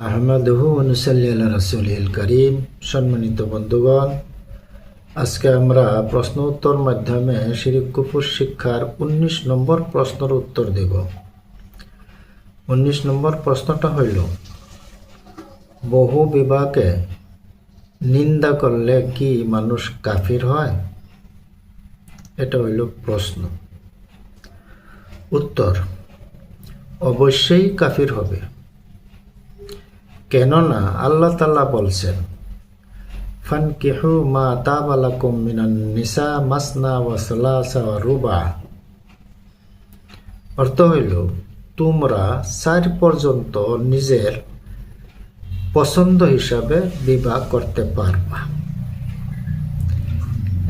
আহমদহু অনুসাল্লাহ রসুল করিম। সম্মানিত বন্ধুগণ, আজকে আমরা প্রশ্ন উত্তর মাধ্যমে শিরিক কুফুর শিক্ষার ১৯ নম্বর প্রশ্নের উত্তর দেব। ১৯ নম্বর প্রশ্নটা হইল, বহু বিবাহকে নিন্দা করলে কি মানুষ কাফির হয়? এটা হইল প্রশ্ন। উত্তর, অবশ্যই কাফির হবে। কেননা আল্লাহ তাল্লাহ বলছেন, ফানকিহু মা তাবালাকুম মিনান নিসা মাসনা ওয়া সালাসা ওয়া রুবা। অর্থ হইল, তোমরা চার পর্যন্ত নিজের পছন্দ হিসাবে বিবাহ করতে পারবা।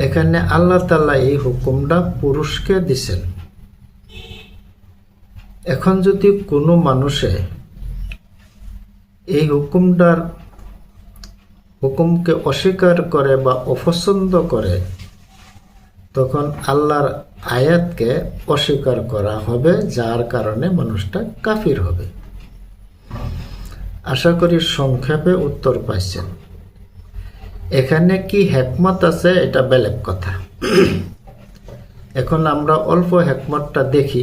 এখানে আল্লাহ তাল্লাহ এই হুকুমটা পুরুষকে দিছেন। এখন যদি কোনো মানুষে এই হুকুমটার হুকুমকে অস্বীকার করে বা অপছন্দ করে, তখন আল্লাহর আয়াতকে অস্বীকার করা হবে, যার কারণে মানুষটা কাফির হবে। আশা করি সংক্ষেপে উত্তর পাইছেন। এখানে কি হেকমত আছে, এটা বেলেগ কথা। এখন আমরা অল্প হেকমতটা দেখি।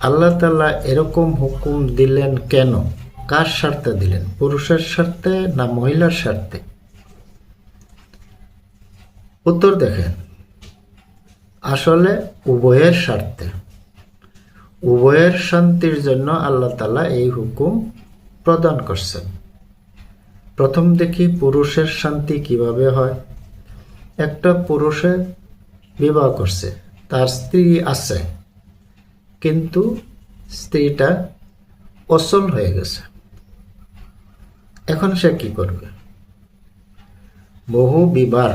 আল্লাহ তালা এরকম হুকুম দিলেন কেন? কার স্বার্থে দিলেন? পুরুষের স্বার্থে না মহিলার স্বার্থে? উত্তর দেখেন। আসলে উভয়ের স্বার্থে। উভয়ের শান্তির জন্য আল্লাহ তালা এই হুকুম প্রদান করছেন। প্রথম দেখি পুরুষের শান্তি কীভাবে হয়? একটা পুরুষে বিবাহ করছে, তার স্ত্রী আছে, কিন্তু স্ত্রীটা অচল হয়ে গেছে। এখন সে কি করবে? বহু বিবার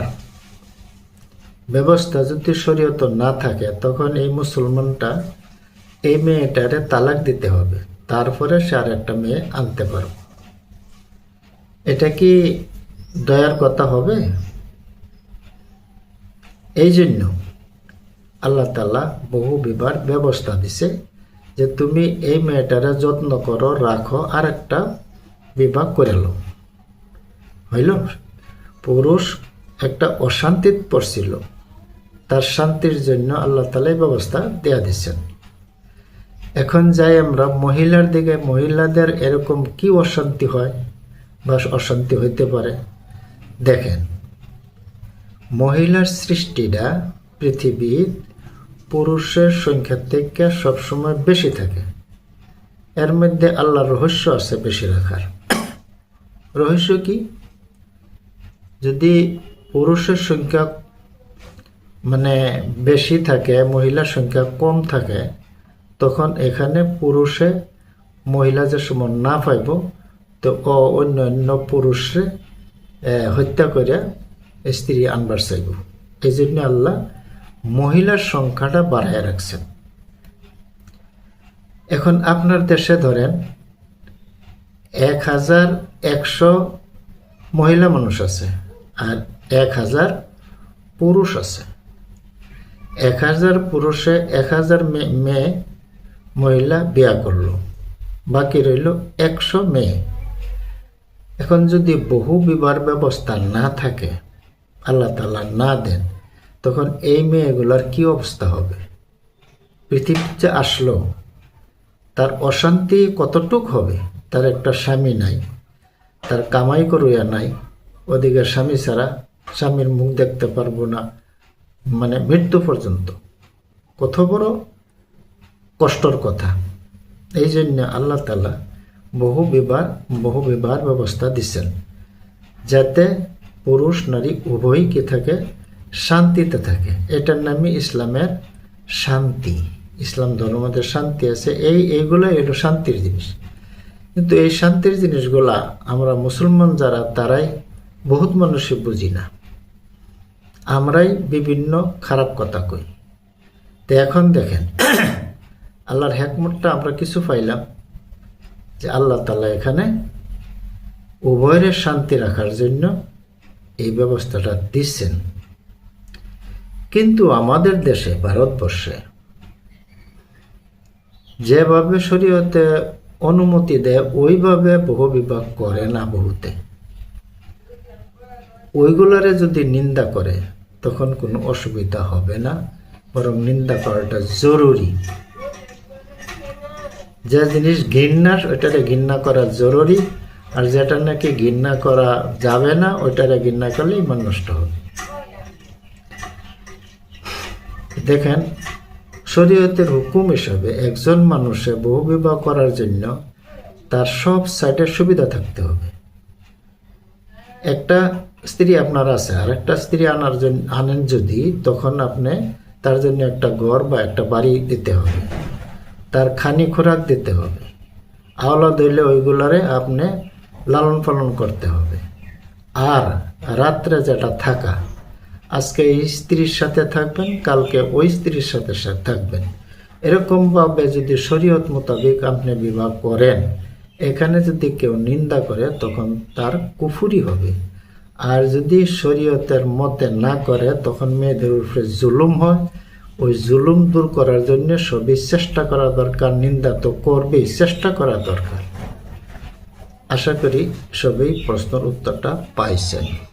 ব্যবস্থা যদি শরীয়ত না থাকে, তখন এই মুসলমানটা এই মেয়েটারে তালাক দিতে হবে। তারপরে সে আর একটা মেয়ে আনতে পারব। এটা কি দয়ার কথা হবে? এই জন্য আল্লাহ তালা বহু বিবার ব্যবস্থা দিছে যে তুমি এই মেয়েটারে যত্ন করো, রাখো আর একটা বিবাহ করে লো হইল, পুরুষ একটা অশান্তিত পড়ছিল। তার শান্তির জন্য আল্লাহ তালা এই ব্যবস্থা দেয়া দিচ্ছেন। এখন যাই আমরা, মহিলার দিকে, মহিলাদের এরকম কি অশান্তি হয় বা অশান্তি হইতে পারে? দেখেন, মহিলার সৃষ্টিটা পৃথিবীর পুরুষের সংখ্যা থেকে সবসময় বেশি থাকে। এর মধ্যে আল্লাহর রহস্য আছে বেশি রাখার রহস্য কি? যদি পুরুষের সংখ্যা মানে বেশি থাকে, মহিলার সংখ্যা কম থাকে, তখন এখানে পুরুষে মহিলা যে সময় না পাইব, তো অন্য অন্য পুরুষে হত্যা করে স্ত্রী আনবার চাইব। এই জন্য আল্লাহ মহিলার সংখ্যাটা বাড়ায় রাখছেন। এখন আপনার দেশে ধরেন, এক হাজার একশো মহিলা মানুষ আছে আর এক হাজার পুরুষ আছে। এক হাজার পুরুষে এক হাজার মেয়ে মহিলা বিয়া করল। বাকি রইল একশো মেয়ে। এখন যদি বহু বিবাহ ব্যবস্থা না থাকে, আল্লাহ তালা না দেন, তখন এই মেয়েগুলোর কি অবস্থা হবে? পৃথিবীতে আসলো, তার অশান্তি কতটুক হবে? তার একটা স্বামী নাই। তার কামাই করুয়া নাই, ওদিকে স্বামী ছাড়া স্বামীর মুখ দেখতে পারব না মানে মৃত্যু পর্যন্ত। কত বড় কষ্টর কথা। এই জন্য আল্লাহ তালা বহু বিবাহ বহু বিবাহ ব্যবস্থা দিচ্ছেন যাতে পুরুষ, নারী উভয়ই কি থাকে, শান্তিতে থাকে। এটার নামই ইসলামের শান্তি। ইসলাম ধর্মদের শান্তি আছে, এই, এইগুলো এলো শান্তির জিনিস। কিন্তু এই শান্তির জিনিসগুলা আমরা মুসলমান যারা, তারাই বহুত মানুষে বুঝি না। আমরাই বিভিন্ন খারাপ কথা কই। তো এখন দেখেন, আল্লাহর হ্যাকমতটা আমরা কিছু পাইলাম যে আল্লাহ তালা এখানে উভয়ের শান্তি রাখার জন্য এই ব্যবস্থাটা দিচ্ছেন। কিন্তু আমাদের দেশে, ভারতবর্ষে যেভাবে শরীয়তে অনুমতি দেয়, ওইভাবে বহু বিবাহ করে না বহুতে। ওইগুলারে যদি নিন্দা করে, তখন কোনো অসুবিধা হবে না, বরং নিন্দা করাটা জরুরি। যে জিনিস ঘৃণার ওইটারে ঘৃণা করা জরুরি, আর যেটা নাকি ঘৃণা করা যাবে না, ওইটারে ঘৃণা করলে ইমান নষ্ট হবে। দেখেন শরীয়তের হুকুম হিসাবে একজন মানুষে বহু বিবাহ করার জন্য তার সব সাইডের সুবিধা থাকতে হবে। একটা স্ত্রী আপনার আছে আর একটা স্ত্রী আনার জন্য আনেন যদি, তখন আপনি তার জন্য একটা ঘর বা একটা বাড়ি দিতে হবে। তার খানি খোরাক দিতে হবে। আওলা দইলে ওইগুলারে আপনি লালন পালন করতে হবে। আর রাত্রে যেটা থাকা আজকে এই স্ত্রীর সাথে থাকবেন, কালকে ওই স্ত্রীর সাথে থাকবেন। এরকমভাবে যদি শরীয়ত মোতাবেক আপনি বিবাহ করেন, এখানে যদি কেউ নিন্দা করে, তখন তার কুফুরি হবে। আর যদি শরীয়তের মতে না করে, তখন মেয়েদের উপরে জুলুম হয়। ওই জুলুম দূর করার জন্য সবই চেষ্টা করা দরকার, নিন্দা তো করবেই, চেষ্টা করা দরকার। আশা করি সবই প্রশ্নের উত্তরটা পাইছেন।